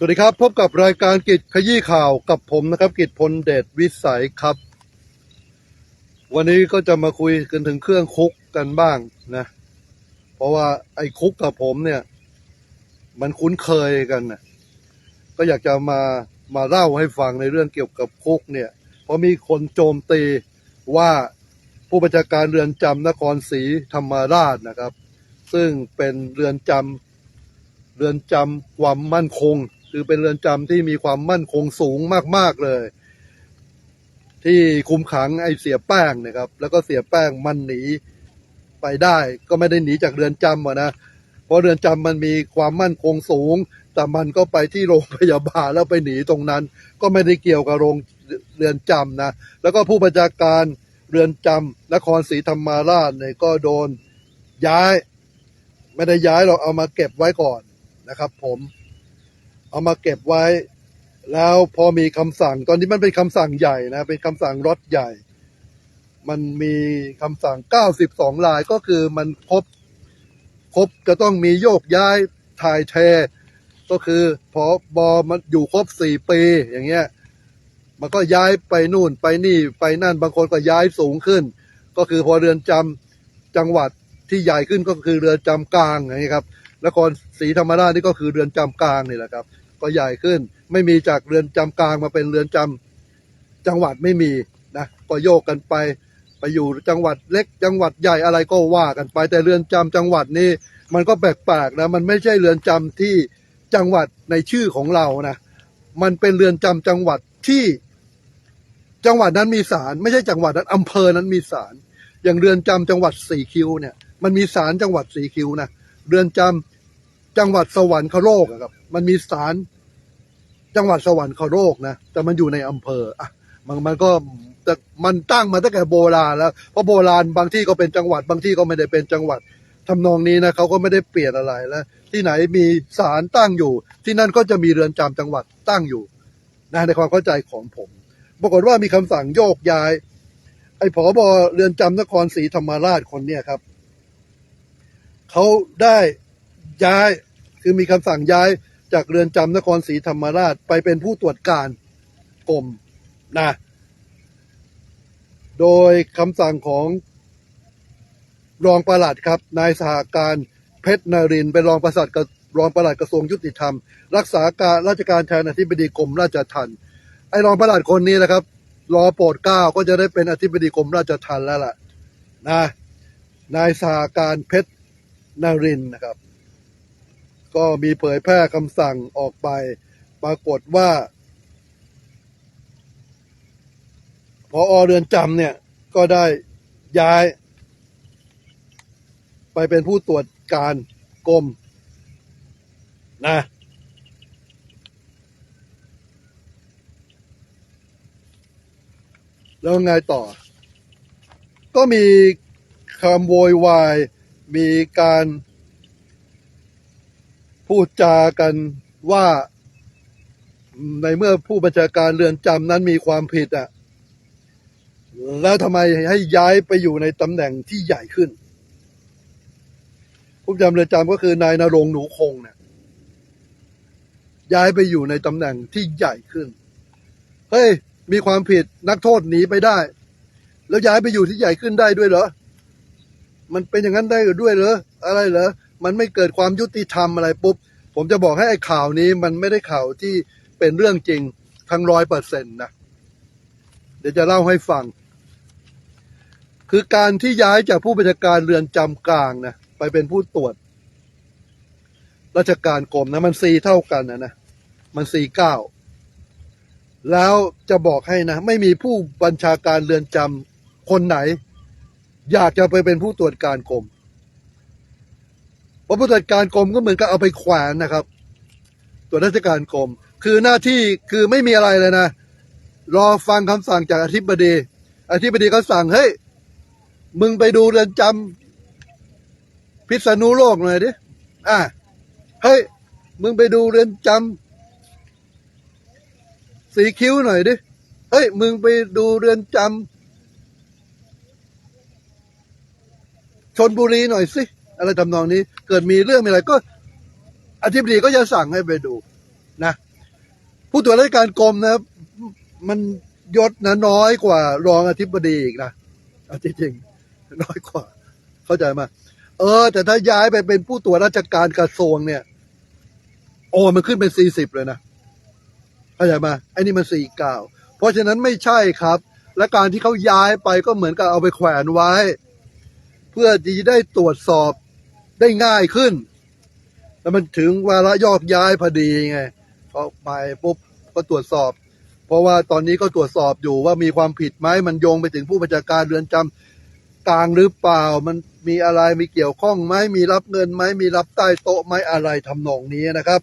สวัสดีครับ พบกับรายการกิจขยี้ข่าวกับผมนะครับ กิจพลเดชวิสัยครับ วันนี้ก็จะมาคุยกันถึงเครื่องคุกกันบ้างนะ เพราะว่าไอ้คุกกับผมเนี่ย มันคุ้นเคยกันนะก็อยากจะมามาเล่าให้ฟังในเรื่องเกี่ยวกับคุกเนี่ย เพราะมีคนโจมตีว่าผู้บัญชาการเรือนจำนครศรีธรรมราชนะครับ ซึ่งเป็นเรือนจำเรือนจำความมั่นคง คือเป็นเรือนจำที่มีความมั่นคงสูงมาก ๆ เลย ที่คุมขังไอ้เสียแป้งนะครับ แล้วก็เสียแป้งมันหนีไปได้ ก็ไม่ได้หนีจากเรือนจำอะนะเพราะเรือนจำมันมีความมั่นคงสูง แต่มันก็ไปที่โรงพยาบาลแล้วไปหนีตรงนั้น ก็ไม่ได้เกี่ยวกับโรงเรือนจำนะแล้วก็ผู้บัญชาการเรือนจำนครศรีธรรมาราชเนี่ยก็โดนย้าย ไม่ได้ย้ายเราเอามาเก็บไว้ก่อนนะครับ ผม เอามาเก็บไว้ แล้วพอมีคำสั่ง ตอนนี้มันเป็นคำสั่งใหญ่นะ เป็นคำสั่งรถใหญ่ มันมีคำสั่ง 92 ลายก็คือมันครบครบจะต้องมีโยกย้ายถ่ายเทก็คือพอบอมันอยู่ครบ4ปีอย่างเงี้ย มันก็ย้ายไปนู่นไปนี่ไปนั่นบางคนก็ย้ายสูงขึ้น ก็คือพอเรือนจำจังหวัดที่ใหญ่ขึ้นก็คือเรือนจำกลางอย่างนี้ครับนครศรีธรรมราชนี่ก็คือเรือนจำกลางนี่แหละครับ ก็ใหญ่ขึ้น ไม่มีจากเรือนจำกลางมาเป็นเรือนจำจังหวัดไม่มีนะก็โยกกันไป ไปอยู่จังหวัดเล็กจังหวัดใหญ่อะไรก็ว่ากันไป แต่เรือนจำจังหวัดนี่มันก็แปลกๆนะมันไม่ใช่เรือนจำที่จังหวัดในชื่อของเรานะมันเป็นเรือนจำจังหวัดที่จังหวัดนั้นมีศาลไม่ใช่จังหวัดนั้นอำเภอนั้นมีศาลอย่างเรือนจำจังหวัดสีคิวเนี่ยมันมีศาลจังหวัดสีคิวนะเรือนจำ จังหวัดสวรรคโลกอะครับ มันมีศาลจังหวัดสวรรคโลกนะแต่มันอยู่ในอำเภออะมันมันก็แต่มันตั้งมาตั้งแต่โบราณแล้วเพราะโบราณบางที่ก็เป็นจังหวัดบางที่ก็ไม่ได้เป็นจังหวัดทำนองนี้นะเขาก็ไม่ได้เปลี่ยนอะไรแล้ว ที่ไหนมีศาลตั้งอยู่ ที่นั่นก็จะมีเรือนจำจังหวัดตั้งอยู่นะในความเข้าใจของผม ปรากฏว่ามีคำสั่งโยกย้าย ไอ้ผอบอเรือนจำนครศรีธรรมราชคนเนี้ยครับ เขาได้ย้าย คือมีคำสั่งย้ายจากเรือนจำนครศรีธรรมราชไปเป็นผู้ตรวจการกรมนะโดยคำสั่งของรองปลัดครับ นายสหการเพชรนรินเป็นรองปลัดกับรองปลัดกระทรวงยุติธรรม รักษาการราชการแทนอธิบดีกรมราชทัณฑ์ไอ้รองปลัดคนนี้นะครับ รอโปรดเกล้าก็จะได้เป็นอธิบดีกรมราชทัณฑ์แล้วล่ะนะนายสาการเพชรนรินนะครับ ก็มีเผยแพร่คำสั่งออกไป ปรากฏว่าพอเรือนจำเนี่ย ก็ได้ย้าย ไปเป็นผู้ตรวจการกรมนะ แล้วไงต่อ ก็มีคำโวยวาย มีการ พูดจากันว่าในเมื่อผู้บัญชาการเรือนจำนั้นมีความผิดอะ แล้วทำไมให้ย้ายไปอยู่ในตำแหน่งที่ใหญ่ขึ้น ผู้จำเรือนจำก็คือนายนรงหนูคงเนี่ยย้ายไปอยู่ในตำแหน่งที่ใหญ่ขึ้น เฮ้ย มีความผิดนักโทษหนีไปได้ แล้วย้ายไปอยู่ที่ใหญ่ขึ้นได้ด้วยเหรอ มันเป็นอย่างนั้นได้ด้วยเหรอ อะไรเหรอ มันไม่เกิดความยุติธรรมอะไรปุ๊บ ผมจะบอกให้ไอ้ข่าวนี้มันไม่ได้ข่าวที่เป็นเรื่องจริงทั้งร้อยเปอร์เซ็นต์นะเดี๋ยวจะเล่าให้ฟัง คือการที่ย้ายจากผู้บัญชาการเรือนจำกลางนะไปเป็นผู้ตรวจ ราชการกรมนะมันซีเท่ากันนะนะมันซีเก้าแล้วจะบอกให้นะ ไม่มีผู้บัญชาการเรือนจำคนไหน อยากจะไปเป็นผู้ตรวจการกรม เพราะผู้ตรวจการกรมก็เหมือนกับเอาไปแขวนนะครับตรวราชการกรม คือหน้าที่คือไม่มีอะไรเลยนะ รอฟังคำสั่งจากอธิบดี อธิบดีก็สั่งเฮ้ยมึงไปดูเรือนจำพิษณุโลกหน่อยดิอะเฮ้ยมึงไปดูเรือนจำสีคิ้วหน่อยดิเฮ้ยมึงไปดูเรือนจำชนบุรีหน่อยสิ อะไรทำนองนี้ เกิดมีเรื่องมีอะไรก็ อธิบดีก็จะสั่งให้ไปดูนะผู้ตรวจราชการกรมนะมันยศนะน้อยกว่ารองอธิบดีอีกนะเอาจริงๆน้อยกว่า เข้าใจไหมเออ แต่ถ้าย้ายไปเป็นผู้ตรวจราชการกระทรวงเนี่ย โอ้มันขึ้นเป็นสี่สิบเลยนะเข้าใจไหมไอ้นี่มันสี่เก้าเพราะฉะนั้นไม่ใช่ครับ และการที่เขาย้ายไปก็เหมือนกับเอาไปแขวนไว้ เพื่อที่จะได้ตรวจสอบ ได้ง่ายขึ้น แล้วมันถึงวาระยอกย้ายพอดีไงพอไปปุ๊บก็ตรวจสอบ เพราะว่าตอนนี้ก็ตรวจสอบอยู่ว่ามีความผิดไหมมันโยงไปถึงผู้บัญชาการเรือนจำกลางหรือเปล่า มันมีอะไรมีเกี่ยวข้องไหมมีรับเงินไหมมีรับใต้โต๊ะไหมอะไรทำนองนี้นะครับ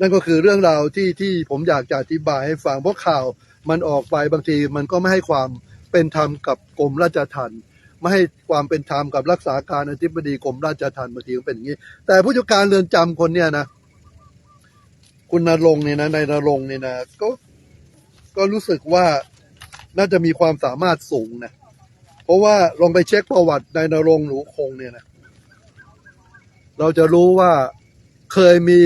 นั่นก็คือเรื่องราวที่ที่ผมอยากจะอธิบายให้ฟังเพราะข่าวมันออกไปบางทีมันก็ไม่ให้ความเป็นธรรมกับกรมราชทัณฑ์ ไม่ให้ความเป็นธรรมกับรักษาการอธิบดีกรมราชทัณฑ์บางทีมันเป็นอย่างนี้ แต่ผู้จัดการเรือนจำคนเนี้ยนะคุณนรงเนี่ยนะนายนรงเนี่ยนะก็ก็รู้สึกว่าน่าจะมีความสามารถสูงนะเพราะว่าลองไปเช็คประวัตินายนรงหนูคงเนี่ยนะเราจะรู้ว่าเคยมี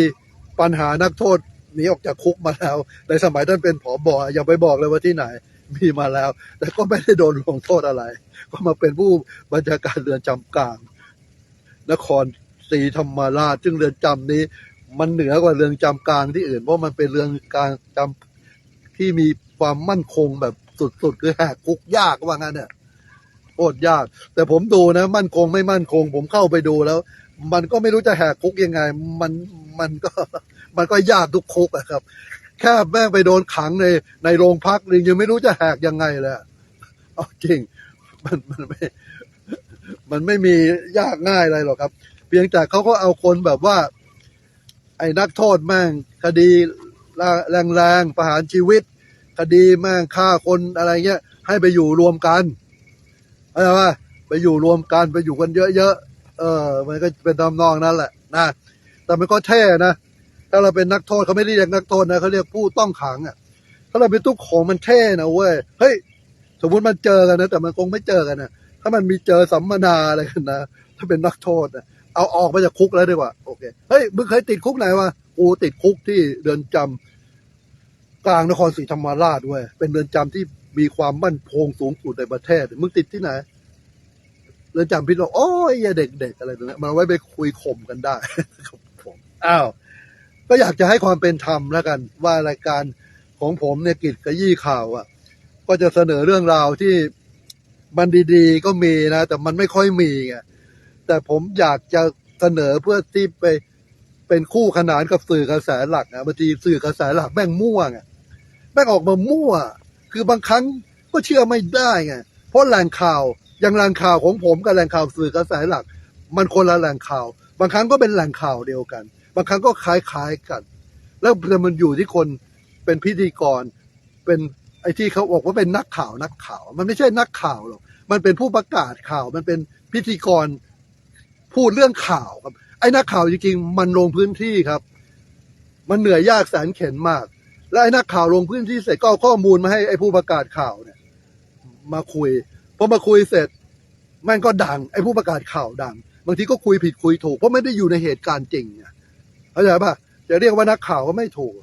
ปัญหานักโทษหนีออกจากคุกมาแล้ว ในสมัยท่านเป็นผอบออย่าไปบอกเลยว่าที่ไหน มีมาแล้ว แต่ก็ไม่ได้โดนลงโทษอะไร ก็มาเป็นผู้บัญชาการเรือนจำกลาง นครศรีธรรมราชซึ่งเรือนจำนี้ มันเหนือกว่าเรือนจำกลางที่อื่นเพราะมันเป็นเรือนกลางจำที่มีความมั่นคงแบบสุดๆคือแหกคุกยากว่างั้นเนี่ยโคตรยาก แต่ผมดูนะ มั่นคงไม่มั่นคง ผมเข้าไปดูแล้ว มันก็ไม่รู้จะแหกคุกยังไง มันมันก็ มันก็ยากทุกคุกอะครับ แค่แม่งไปโดนขังในในโรงพักนึงยังไม่รู้จะแหกยังไงเลยอะเอาจริง มันมันไม่ มันไม่มียากง่ายอะไรหรอกครับ เพียงแต่เขาก็เอาคนแบบว่า ไอ้นักโทษแม่ง คดีแรงๆประหารชีวิต คดีแม่งฆ่าคนอะไรเงี้ย ให้ไปอยู่รวมกันเข้าใจปะไปอยู่รวมกันไปอยู่กันเยอะๆเออ มันก็เป็นทำนองนั้นแหละนะแต่มันก็เท่นะ ถ้าเราเป็นนักโทษเขาไม่ได้เรียกนักโทษนะเขาเรียกผู้ต้องขังอะ ถ้าเราเป็นตุ๊กของมันเท่นะเว้ยเฮ้ยสมมุติมันเจอกันนะ แต่มันคงไม่เจอกันนะถ้ามันมีเจอสัมมนาอะไรกันนะถ้าเป็นนักโทษนะเอาออกมาจากคุกแล้วดีกว่าโอเคเฮ้ยมึงเคยติดคุกไหนวะกูติดคุกที่เรือนจำกลางนครศรีธรรมราชด้วย เป็นเรือนจำที่มีความมั่นคงสูงสุดในประเทศ มึงติดที่ไหน เรือนจำพิษณุโลกโอ้ยอย่าเด็กๆอะไรตรงนี้มันเอาไว้ไปคุยข่มกันได้ครับผม อ้าว ก็อยากจะให้ความเป็นธรรมแล้วกัน ว่ารายการของผมเนี่ยกิจกระยี่ข่าวอะ ก็จะเสนอเรื่องราวที่มันดีๆ ก็มีนะ แต่มันไม่ค่อยมีไงแต่ผมอยากจะเสนอเพื่อที่ไปเป็นคู่ขนานกับสื่อกระแสหลักนะบางทีสื่อกระแสหลักแม่งมั่วไงแม่งออกมามั่ว คือบางครั้งก็เชื่อไม่ได้ไงเพราะแหล่งข่าวอย่างแหล่งข่าวของผมกับแหล่งข่าวสื่อกระแสหลัก มันคนละแหล่งข่าว บางครั้งก็เป็นแหล่งข่าวเดียวกัน บางครั้งก็คล้ายๆกัน แล้วมันอยู่ที่คนเป็นพิธีกร เป็นไอ้ที่เขาบอกว่าเป็นนักข่าวนักข่าว มันไม่ใช่นักข่าวหรอกมันเป็นผู้ประกาศข่าว มันเป็นพิธีกรพูดเรื่องข่าวครับ ไอ้นักข่าวจริงๆมันลงพื้นที่ครับ มันเหนื่อยยากแสนเข็นมาก แล้วไอ้นักข่าวลงพื้นที่เสร็จก็เอาข้อมูลมาให้ไอ้ผู้ประกาศข่าวเนี่ย มาคุยพอมาคุยเสร็จแม่งก็ดังไอ้ผู้ประกาศข่าวดัง บางทีก็คุยผิดคุยถูกเพราะไม่ได้อยู่ในเหตุการณ์จริงไง เข้าใจป่ะจะเรียกว่านักข่าวก็ไม่ถูก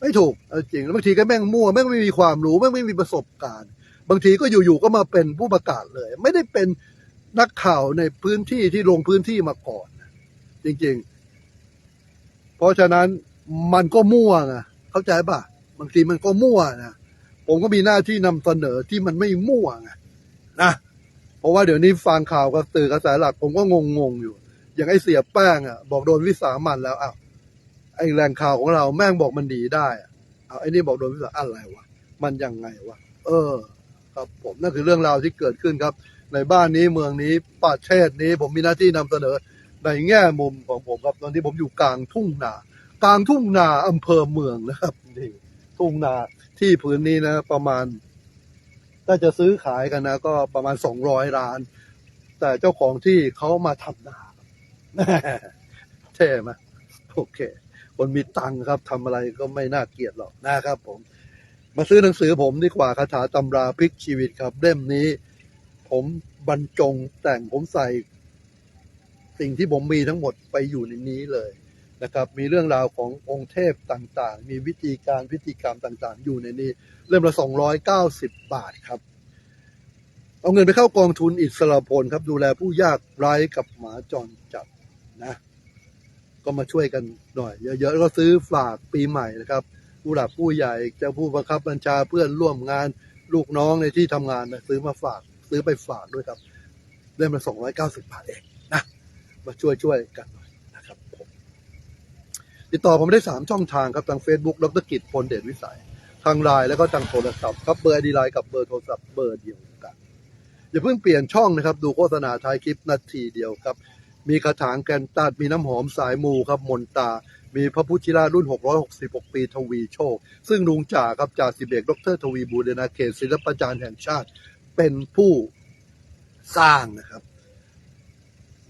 ไม่ถูกเอาจริงแล้วบางทีก็แม่งมั่วแม่งไม่มีความรู้แม่งไม่มีประสบการณ์ บางทีก็อยู่ๆก็มาเป็นผู้ประกาศเลย ไม่ได้เป็นนักข่าวในพื้นที่ที่ลงพื้นที่มาก่อน จริง ๆ เพราะฉะนั้นมันก็มั่วไงเข้าใจป่ะบางทีมันก็มั่วนะผมก็มีหน้าที่นำเสนอที่มันไม่มั่วไงนะเพราะว่าเดี๋ยวนี้ฟังข่าวกับสื่อกระแสหลักผมก็งงๆอยู่ อย่างไอ้เสียแป้งอะ บอกโดนวิสามันแล้วอ้าวไอ้แหล่งข่าวของเราแม่งบอกมันดีได้อะเอาไอ้นี่บอกโดนวิสาอะไรวะมันยังไงวะเออ ครับผมนั่นคือเรื่องราวที่เกิดขึ้นครับ ในบ้านนี้เมืองนี้ประเทศนี้ผมมีหน้าที่นำเสนอ ในแง่มุมของผมครับตอนนี้ผมอยู่กลางทุ่งนากลางทุ่งนาอำเภอเมืองนะครับนี่ทุ่งนาที่พื้นนี้นะ ประมาณถ้าจะซื้อขายกันนะ ก็ประมาณสองร้อยล้าน แต่เจ้าของที่เขามาทำนา เท่ไหมโอเค คนมีตังค์ครับทำอะไรก็ไม่น่าเกลียดหรอกนะครับผม มาซื้อหนังสือผมดีกว่าคาถาตำราพลิกชีวิตครับ เล่มนี้ ผมบรรจงแต่งผมใส่ สิ่งที่ผมมีทั้งหมดไปอยู่ในนี้เลยนะครับ มีเรื่องราวขององค์เทพต่างๆ มีวิธีการพิธีกรรมต่างๆ อยู่ในนี้เล่มละ 290 บาทครับ เอาเงินไปเข้ากองทุนอิสระพลครับ ดูแลผู้ยากไร้กับหมาจรจัด นะ ก็มาช่วยกันหน่อย เยอะๆก็ซื้อฝากปีใหม่นะครับ ผู้หลักผู้ใหญ่เจ้าผู้บังคับบัญชาเพื่อนร่วมงานลูกน้องในที่ทำงานนะซื้อมาฝากซื้อไปฝากด้วยครับเล่มละ290บาทเองนะมาช่วยช่วยๆกันหน่อยนะครับผมติดต่อผมได้3ช่องทางครับทาง Facebook ดรกิจพลเดชวิสัย ทางไลน์แล้วก็ทางโทรศัพท์ครับเบอร์ดีไลน์กับเบอร์โทรศัพท์เบอร์เดียวกันอย่าเพิ่งเปลี่ยนช่องนะครับ ดูโฆษณาท้ายคลิปนาทีเดียวครับ มีกระถางแกนตัดมีน้ำหอมสายมูครับมนตา มีพระพุทธชิรารุ่น 666 ปีทวีโชค ซึ่งลุงจ่าครับจ่าสิบเอกดรทวีบูรณาเขตศิลปาจารย์แห่งชาติเป็นผู้สร้างนะครับ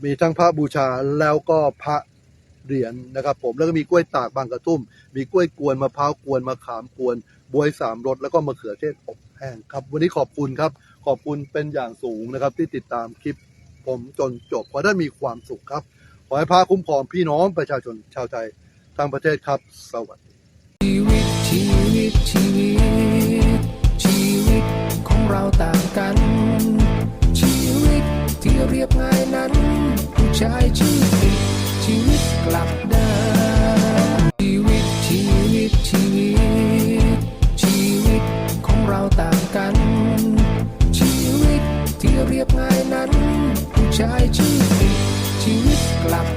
มีทั้งพระบูชาแล้วก็พระเหรียญนะครับผมแล้วก็มีกล้วยตากบางกระทุ่ม มีกล้วยกวนมะพร้าวกวนมะขามกวนบวยสามรสแล้วก็มะเขือเทศอบแห้งครับ วันนี้ขอบคุณครับ ขอบคุณเป็นอย่างสูงนะครับที่ติดตามคลิป ผมจนจบขอให้มีความสุขครับ ขอให้พระคุ้มครองพี่น้องประชาชนชาวไทยทั้งประเทศครับ สวัสดีชีวิตชีวิตชีวิตชีวิตของเราต่างกัน ชีวิตที่เรียบง่ายนั้น ผู้ชายชีวิตชีวิตกลับด้านชีวิตชีวิตชีวิตชีวิตของเราต่างกัน ชีวิตที่เรียบง่ายนั้น ใช้ชีวิตชีวิตกลับ